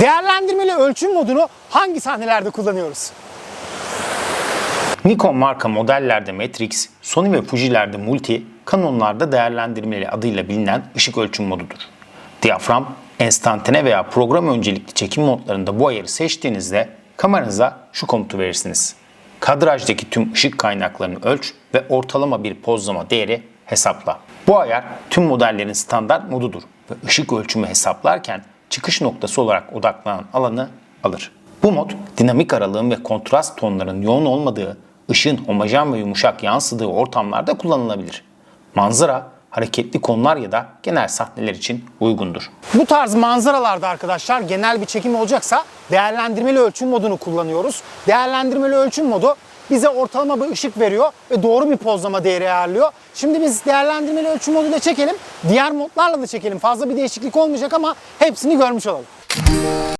Değerlendirmeli ölçüm modunu hangi sahnelerde kullanıyoruz? Nikon marka modellerde Matrix, Sony ve Fuji'lerde Multi, Canon'larda değerlendirmeli adıyla bilinen ışık ölçüm modudur. Diyafram, enstantane veya program öncelikli çekim modlarında bu ayarı seçtiğinizde kameranıza şu komutu verirsiniz. Kadrajdaki tüm ışık kaynaklarını ölç ve ortalama bir pozlama değeri hesapla. Bu ayar tüm modellerin standart modudur ve ışık ölçümü hesaplarken çıkış noktası olarak odaklanan alanı alır. Bu mod dinamik aralığın ve kontrast tonların yoğun olmadığı, ışığın homojen ve yumuşak yansıdığı ortamlarda kullanılabilir. Manzara, hareketli konular ya da genel sahneler için uygundur. Bu tarz manzaralarda arkadaşlar genel bir çekim olacaksa değerlendirmeli ölçüm modunu kullanıyoruz. Değerlendirmeli ölçüm modu bize ortalama bir ışık veriyor ve doğru bir pozlama değeri ayarlıyor. Şimdi biz değerlendirmeli ölçüm moduyla çekelim. Diğer modlarla da çekelim. Fazla bir değişiklik olmayacak ama hepsini görmüş olalım.